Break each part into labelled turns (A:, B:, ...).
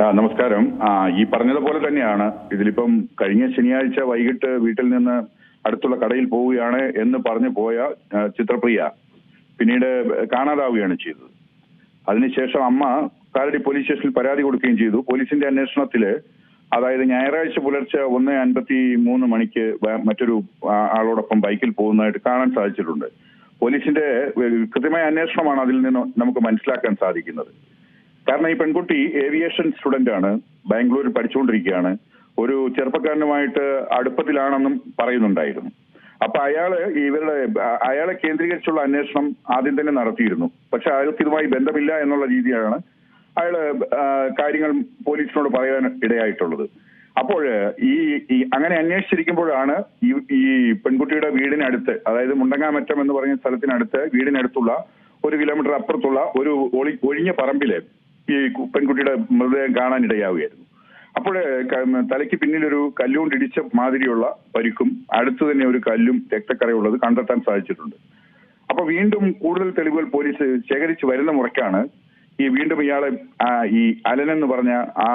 A: നമസ്കാരം. ഈ പറഞ്ഞതുപോലെ തന്നെയാണ്. ഇതിലിപ്പം കഴിഞ്ഞ ശനിയാഴ്ച വൈകിട്ട് വീട്ടിൽ നിന്ന് അടുത്തുള്ള കടയിൽ പോവുകയാണ് എന്ന് പറഞ്ഞു പോയ ചിത്രപ്രിയ. പിന്നീട് കാണാതാവുകയാണ് ചെയ്തത്. അതിനുശേഷം അമ്മ കാലടി പോലീസ് സ്റ്റേഷനിൽ പരാതി കൊടുക്കുകയും ചെയ്തു. പോലീസിന്റെ അന്വേഷണത്തിൽ അതായത് ഞായറാഴ്ച പുലർച്ചെ ഒന്ന് അൻപത്തി മൂന്ന് മണിക്ക് മറ്റൊരു ആളോടൊപ്പം ബൈക്കിൽ പോകുന്നതായിട്ട് കാണാൻ സാധിച്ചിട്ടുണ്ട്. പോലീസിന്റെ കൃത്യമായ അന്വേഷണമാണ് അതിൽ നിന്ന് നമുക്ക് മനസ്സിലാക്കാൻ സാധിക്കുന്നത്. കാരണം ഈ പെൺകുട്ടി ഏവിയേഷൻ സ്റ്റുഡന്റ് ആണ്. ബാംഗ്ലൂരിൽ പഠിച്ചുകൊണ്ടിരിക്കുകയാണ്. ഒരു ചെറുപ്പക്കാരനുമായിട്ട് അടുപ്പത്തിലാണെന്നും പറയുന്നുണ്ടായിരുന്നു. അപ്പൊ അയാൾ ഇവരുടെ അയാളെ കേന്ദ്രീകരിച്ചുള്ള അന്വേഷണം ആദ്യം തന്നെ നടത്തിയിരുന്നു. പക്ഷെ അയാൾക്ക് ഇതുമായി ബന്ധമില്ല എന്നുള്ള രീതിയാണ് അയാൾ കാര്യങ്ങൾ പോലീസിനോട് പറയാൻ ഇടയായിട്ടുള്ളത്. അപ്പോൾ ഈ അങ്ങനെ അന്വേഷിച്ചിരിക്കുമ്പോഴാണ് ഈ ഈ പെൺകുട്ടിയുടെ വീടിനടുത്ത് അതായത് മുണ്ടങ്ങാമറ്റം എന്ന് പറയുന്ന സ്ഥലത്തിനടുത്ത് വീടിനടുത്തുള്ള ഒരു കിലോമീറ്റർ അപ്പുറത്തുള്ള ഒരു ഒഴിഞ്ഞ പറമ്പിൽ ഈ പെൺകുട്ടിയുടെ മൃതദേഹം കാണാനിടയാവുകയായിരുന്നു അപ്പോൾ തലയ്ക്ക് പിന്നിലൊരു കല്ലുകൊണ്ട് ഇടിച്ച മാതിരിയുള്ള പരിക്കും അടുത്ത് തന്നെ ഒരു കല്ലും രക്തക്കറയുള്ളത് കണ്ടെത്താൻ സാധിച്ചിട്ടുണ്ട്. അപ്പൊ വീണ്ടും കൂടുതൽ തെളിവുകൾ പോലീസ് ശേഖരിച്ച് വരുന്ന മുറയ്ക്കാണ് ഈ വീണ്ടും ഇയാളെ ഈ അലൻ എന്ന് പറഞ്ഞ ആ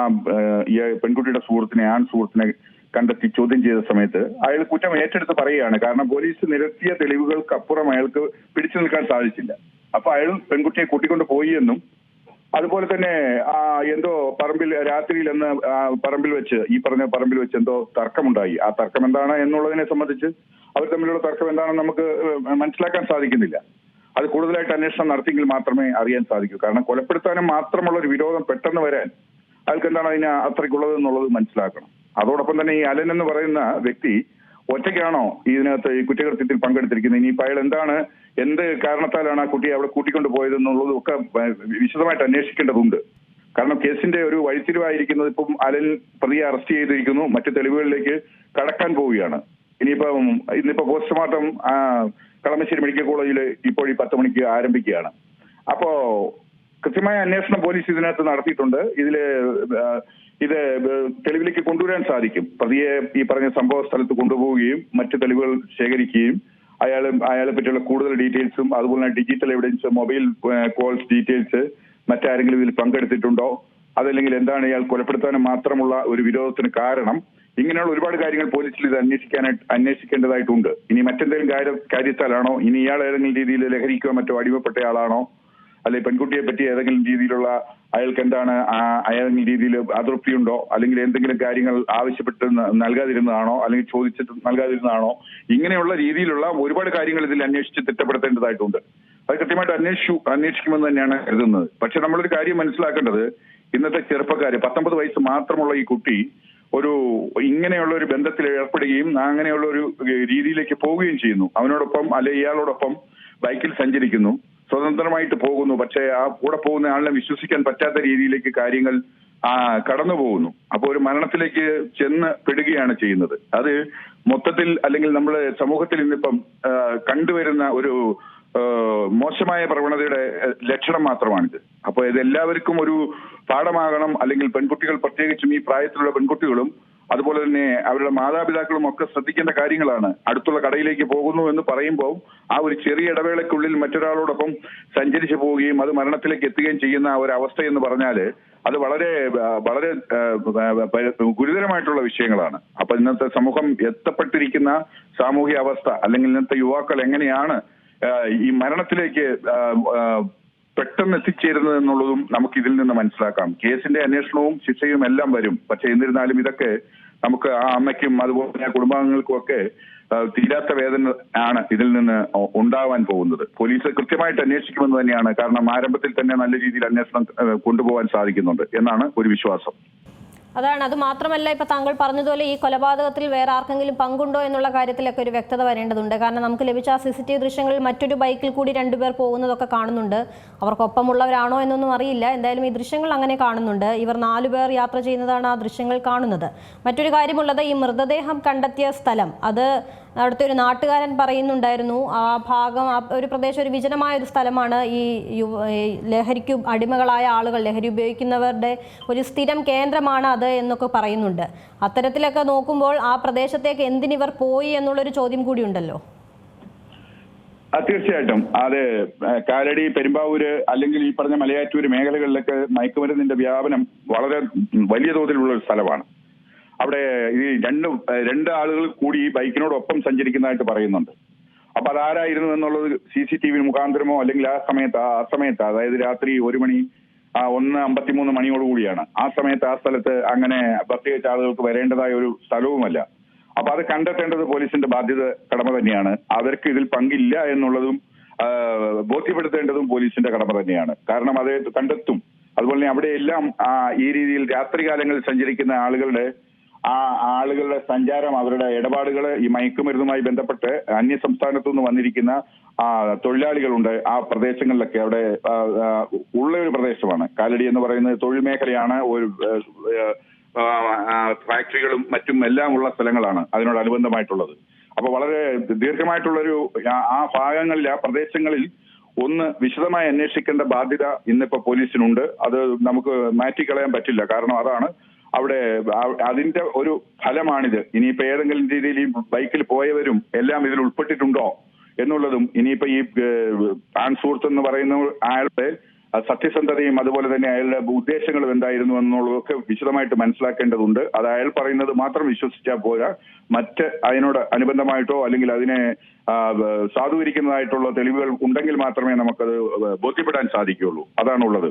A: പെൺകുട്ടിയുടെ സുഹൃത്തിനെ ആൺ സുഹൃത്തിനെ കണ്ടെത്തി ചോദ്യം ചെയ്ത സമയത്ത് അയാൾ കുറ്റം ഏറ്റെടുത്ത് പറയുകയാണ്. കാരണം പോലീസ് നിരത്തിയ തെളിവുകൾക്കപ്പുറം അയാൾക്ക് പിടിച്ചു നിൽക്കാൻ സാധിച്ചില്ല. അപ്പൊ അയാൾ പെൺകുട്ടിയെ കൂട്ടിക്കൊണ്ട് പോയി എന്നും അതുപോലെ തന്നെ എന്തോ പറമ്പിൽ രാത്രിയിൽ എന്ന് പറമ്പിൽ വെച്ച് ഈ പറഞ്ഞ പറമ്പിൽ വെച്ച് എന്തോ തർക്കമുണ്ടായി. ആ തർക്കം എന്താണ് എന്നുള്ളതിനെ സംബന്ധിച്ച് അവർ തമ്മിലുള്ള തർക്കം എന്താണെന്ന് നമുക്ക് മനസ്സിലാക്കാൻ സാധിക്കുന്നില്ല. അത് കൂടുതലായിട്ട് അന്വേഷണം നടത്തിയെങ്കിൽ മാത്രമേ അറിയാൻ സാധിക്കൂ. കാരണം കൊലപ്പെടുത്താനും മാത്രമുള്ള ഒരു വിരോധം പെട്ടെന്ന് വരാൻ അയാൾക്ക് എന്താണ് അതിന് അത്രയ്ക്കുള്ളത് എന്നുള്ളത് മനസ്സിലാക്കണം. അതോടൊപ്പം തന്നെ ഈ അലൻ എന്ന് പറയുന്ന വ്യക്തി ഒറ്റയ്ക്കാണോ ഇതിനകത്ത് ഈ കുറ്റകൃത്യത്തിൽ പങ്കെടുത്തിരിക്കുന്നത്? ഇനിയിപ്പോൾ അയാൾ എന്താണ്? എന്ത് കാരണത്താലാണ് ആ കുട്ടിയെ അവിടെ കൂട്ടിക്കൊണ്ട് പോയത് എന്നുള്ളതും ഒക്കെ വിശദമായിട്ട് അന്വേഷിക്കേണ്ടതുണ്ട്. കാരണം കേസിന്റെ ഒരു വഴിത്തിരിവായിരിക്കുന്നത് ഇപ്പം അലൻ പ്രതിയെ അറസ്റ്റ് ചെയ്തിരിക്കുന്നു. മറ്റ് തെളിവുകളിലേക്ക് കടക്കാൻ പോവുകയാണ്. ഇനിയിപ്പം ഇന്നിപ്പോ പോസ്റ്റ്മോർട്ടം കളമശ്ശേരി മെഡിക്കൽ കോളേജിൽ ഇപ്പോൾ ഈ പത്ത് മണിക്ക് ആരംഭിക്കുകയാണ്. അപ്പോ കൃത്യമായ അന്വേഷണം പോലീസ് ഇതിനകത്ത് നടത്തിയിട്ടുണ്ട്. ഇതിൽ ആ, ഇത് തെളിവിലേക്ക് കൊണ്ടുവരാൻ സാധിക്കും. പ്രതിയെ ഈ പറഞ്ഞ സംഭവ സ്ഥലത്ത് കൊണ്ടുപോവുകയും മറ്റ് തെളിവുകൾ ശേഖരിക്കുകയും അയാൾ അയാളെ പറ്റിയുള്ള കൂടുതൽ ഡീറ്റെയിൽസും അതുപോലെ തന്നെ digital evidence mobile calls details മറ്റാരെങ്കിലും ഇതിൽ പങ്കെടുത്തിട്ടുണ്ടോ? അതല്ലെങ്കിൽ എന്താണ് ഇയാൾ കൊലപ്പെടുത്താൻ മാത്രമുള്ള ഒരു വിരോധത്തിന് കാരണം? ഇങ്ങനെയുള്ള ഒരുപാട് കാര്യങ്ങൾ പോലീസിൽ ഇത് അന്വേഷിക്കാനായിട്ട് അന്വേഷിക്കേണ്ടതായിട്ടുണ്ട്. ഇനി മറ്റെന്തെങ്കിലും കാര്യ കാര്യത്താലാണോ? ഇനി ഇയാൾ ഏതെങ്കിലും രീതിയിൽ ലഹരിക്കോ മറ്റോ അടിമപ്പെട്ട അല്ലെങ്കിൽ പെൺകുട്ടിയെ പറ്റി ഏതെങ്കിലും രീതിയിലുള്ള അയാൾക്ക് എന്താണ് ഏതെങ്കിലും രീതിയിൽ അതൃപ്തിയുണ്ടോ? അല്ലെങ്കിൽ എന്തെങ്കിലും കാര്യങ്ങൾ ആവശ്യപ്പെട്ട് നൽകാതിരുന്നതാണോ? അല്ലെങ്കിൽ ചോദിച്ചിട്ട് നൽകാതിരുന്നതാണോ? ഇങ്ങനെയുള്ള രീതിയിലുള്ള ഒരുപാട് കാര്യങ്ങൾ ഇതിൽ അന്വേഷിച്ച് തിട്ടപ്പെടുത്തേണ്ടതായിട്ടുണ്ട്. അത് കൃത്യമായിട്ട് അന്വേഷിച്ചു അന്വേഷിക്കുമെന്ന് തന്നെയാണ് കരുതുന്നത്. പക്ഷെ നമ്മളൊരു കാര്യം മനസ്സിലാക്കേണ്ടത് ഇന്നത്തെ ചെറുപ്പക്കാര് പത്തൊമ്പത് വയസ്സ് മാത്രമുള്ള ഈ കുട്ടി ഒരു ഇങ്ങനെയുള്ള ഒരു ബന്ധത്തിൽ ഏർപ്പെടുകയും അങ്ങനെയുള്ള ഒരു രീതിയിലേക്ക് പോവുകയും ചെയ്യുന്നു. അവനോടൊപ്പം അല്ലെ ഇയാളോടൊപ്പം ബൈക്കിൽ സഞ്ചരിക്കുന്നു. സ്വതന്ത്രമായിട്ട് പോകുന്നു. പക്ഷേ ആ കൂടെ പോകുന്ന ആളിനെ വിശ്വസിക്കാൻ പറ്റാത്ത രീതിയിലേക്ക് കാര്യങ്ങൾ കടന്നു പോകുന്നു. അപ്പോൾ ഒരു മരണത്തിലേക്ക് ചെന്ന് പെടുകയാണ് ചെയ്യുന്നത്. അത് മൊത്തത്തിൽ അല്ലെങ്കിൽ നമ്മുടെ സമൂഹത്തിൽ ഇന്നിപ്പം കണ്ടുവരുന്ന ഒരു മോശമായ പ്രവണതയുടെ ലക്ഷണം മാത്രമാണിത്. അപ്പോൾ ഇത് എല്ലാവർക്കും ഒരു പാഠമാകണം. അല്ലെങ്കിൽ പെൺകുട്ടികൾ പ്രത്യേകിച്ചും ഈ പ്രായത്തിലുള്ള പെൺകുട്ടികളും അതുപോലെ തന്നെ അവരുടെ മാതാപിതാക്കളും ഒക്കെ ശ്രദ്ധിക്കേണ്ട കാര്യങ്ങളാണ്. അടുത്തുള്ള കടയിലേക്ക് പോകുന്നു എന്ന് പറയുമ്പോൾ ആ ഒരു ചെറിയ ഇടവേളയ്ക്കുള്ളിൽ മറ്റൊരാളോടൊപ്പം സഞ്ചരിച്ചു പോവുകയും അത് മരണത്തിലേക്ക് എത്തുകയും ചെയ്യുന്ന ഒരു അവസ്ഥ എന്ന് പറഞ്ഞാൽ അത് വളരെ വളരെ ഗുരുതരമായിട്ടുള്ള വിഷയങ്ങളാണ്. അപ്പൊ ഇന്നത്തെ സമൂഹം എത്തപ്പെട്ടിരിക്കുന്ന സാമൂഹ്യ അവസ്ഥ അല്ലെങ്കിൽ ഇന്നത്തെ യുവാക്കൾ എങ്ങനെയാണ് ഈ മരണത്തിലേക്ക് പെട്ടെന്ന് എത്തിച്ചേരുന്നത് എന്നുള്ളതും നമുക്ക് ഇതിൽ നിന്ന് മനസ്സിലാക്കാം. കേസിന്റെ അന്വേഷണവും ശിക്ഷയും എല്ലാം വരും. പക്ഷെ എന്നിരുന്നാലും ഇതൊക്കെ നമുക്ക് ആ അമ്മയ്ക്കും അതുപോലെ തന്നെ കുടുംബാംഗങ്ങൾക്കും ഒക്കെ തീരാത്ത വേദന ആണ് ഇതിൽ നിന്ന് ഉണ്ടാവാൻ പോകുന്നത്. പോലീസ് കൃത്യമായിട്ട് അന്വേഷിക്കുമെന്ന് തന്നെയാണ്. കാരണം ആരംഭത്തിൽ തന്നെ നല്ല രീതിയിൽ അന്വേഷണം കൊണ്ടുപോകാൻ സാധിക്കുന്നുണ്ട് എന്നാണ് ഒരു വിശ്വാസം.
B: അതാണ്. അത് മാത്രമല്ല ഇപ്പൊ താങ്കൾ പറഞ്ഞതുപോലെ ഈ കൊലപാതകത്തിൽ വേറെ ആർക്കെങ്കിലും പങ്കുണ്ടോ എന്നുള്ള കാര്യത്തിലൊക്കെ ഒരു വ്യക്തത വരേണ്ടതുണ്ട്. കാരണം നമുക്ക് ലഭിച്ച ആ സി സി ടി വി ദൃശ്യങ്ങളിൽ മറ്റൊരു ബൈക്കിൽ കൂടി രണ്ടുപേർ പോകുന്നതൊക്കെ കാണുന്നുണ്ട്. അവർക്കൊപ്പമുള്ളവരാണോ എന്നൊന്നും അറിയില്ല. എന്തായാലും ഈ ദൃശ്യങ്ങൾ അങ്ങനെ കാണുന്നുണ്ട്. ഇവർ നാലുപേർ യാത്ര ചെയ്യുന്നതാണ് ആ ദൃശ്യങ്ങൾ കാണുന്നത്. മറ്റൊരു കാര്യമുള്ളത് ഈ മൃതദേഹം കണ്ടെത്തിയ സ്ഥലം. അത് അവിടുത്തെ ഒരു നാട്ടുകാരൻ പറയുന്നുണ്ടായിരുന്നു ആ ഭാഗം ഒരു പ്രദേശം ഒരു വിജനമായ ഒരു സ്ഥലമാണ്. ഈ ലഹരിക്ക് അടിമകളായ ആളുകൾ ലഹരി ഉപയോഗിക്കുന്നവരുടെ ഒരു സ്ഥിരം കേന്ദ്രമാണ് അത് എന്നൊക്കെ പറയുന്നുണ്ട്. അത്തരത്തിലൊക്കെ നോക്കുമ്പോൾ ആ പ്രദേശത്തേക്ക് എന്തിനിവർ പോയി എന്നുള്ളൊരു ചോദ്യം കൂടി ഉണ്ടല്ലോ.
A: തീർച്ചയായിട്ടും. അത് കാലടി പെരുമ്പാവൂര് അല്ലെങ്കിൽ ഈ പറഞ്ഞ മലയാറ്റൂര് മേഖലകളിലൊക്കെ മയക്കുമരുന്നിന്റെ വ്യാപനം വളരെ വലിയ തോതിലുള്ള ഒരു സ്ഥലമാണ്. അവിടെ ഈ രണ്ട് രണ്ട് ആളുകൾ കൂടി ഈ ബൈക്കിനോടൊപ്പം സഞ്ചരിക്കുന്നതായിട്ട് പറയുന്നുണ്ട്. അപ്പൊ അതാരായിരുന്നു എന്നുള്ളത് സി സി ടി വി മുഖാന്തരമോ അല്ലെങ്കിൽ ആ സമയത്ത് ആ സമയത്ത് അതായത് രാത്രി ഒരു മണി ആ ഒന്ന് അമ്പത്തിമൂന്ന് മണിയോടുകൂടിയാണ് ആ സമയത്ത് ആ സ്ഥലത്ത് അങ്ങനെ പ്രത്യേകിച്ച് ആളുകൾക്ക് വരേണ്ടതായ ഒരു സ്ഥലവുമല്ല. അപ്പൊ അത് കണ്ടെത്തേണ്ടത് പോലീസിന്റെ ബാധ്യത കടമ തന്നെയാണ്. അവർക്ക് ഇതിൽ പങ്കില്ല എന്നുള്ളതും ബോധ്യപ്പെടുത്തേണ്ടതും പോലീസിന്റെ കടമ തന്നെയാണ്. കാരണം അത് കണ്ടെത്തും. അതുപോലെ തന്നെ അവിടെയെല്ലാം ഈ രീതിയിൽ രാത്രികാലങ്ങളിൽ സഞ്ചരിക്കുന്ന ആളുകളുടെ ആ ആളുകളുടെ സഞ്ചാരം അവരുടെ ഇടപാടുകൾ ഈ മയക്കുമരുന്നുമായി ബന്ധപ്പെട്ട് അന്യ സംസ്ഥാനത്തു നിന്ന് വന്നിരിക്കുന്ന ആ തൊഴിലാളികളുണ്ട് ആ പ്രദേശങ്ങളിലൊക്കെ. അവിടെ ഉള്ള ഒരു പ്രദേശമാണ്. കാലടി എന്ന് പറയുന്നത് തൊഴിൽ മേഖലയാണ് ഒരു ഫാക്ടറികളും മറ്റും എല്ലാം ഉള്ള സ്ഥലങ്ങളാണ് അതിനോടനുബന്ധമായിട്ടുള്ളത് അപ്പൊ വളരെ ദീർഘമായിട്ടുള്ളൊരു ആ ഭാഗങ്ങളിൽ ആ പ്രദേശങ്ങളിൽ ഒന്ന് വിശദമായി അന്വേഷിക്കേണ്ട ബാധ്യത ഇന്നിപ്പോ പോലീസിനുണ്ട്. അത് നമുക്ക് മാറ്റിക്കളയാൻ പറ്റില്ല. കാരണം അതാണ് അവിടെ അതിന്റെ ഒരു ഫലമാണിത്. ഇനിയിപ്പോ ഏതെങ്കിലും രീതിയിൽ ഈ ബൈക്കിൽ പോയവരും എല്ലാം ഇതിൽ ഉൾപ്പെട്ടിട്ടുണ്ടോ എന്നുള്ളതും ഇനിയിപ്പോ ഈ ഏഹ്, സുഹൃത്ത് എന്ന് പറയുന്ന അയാളുടെ സത്യസന്ധതയും അതുപോലെ തന്നെ അയാളുടെ ഉദ്ദേശങ്ങളും എന്തായിരുന്നു എന്നുള്ളതൊക്കെ വിശദമായിട്ട് മനസ്സിലാക്കേണ്ടതുണ്ട്. അത് അയാൾ പറയുന്നത് മാത്രം വിശ്വസിച്ചാൽ പോരാ. മറ്റ് അതിനോട് അനുബന്ധമായിട്ടോ അല്ലെങ്കിൽ അതിനെ സാധൂകരിക്കുന്നതായിട്ടുള്ള തെളിവുകൾ ഉണ്ടെങ്കിൽ മാത്രമേ നമുക്കത് ബോധ്യപ്പെടാൻ സാധിക്കുകയുള്ളൂ. അതാണുള്ളത്.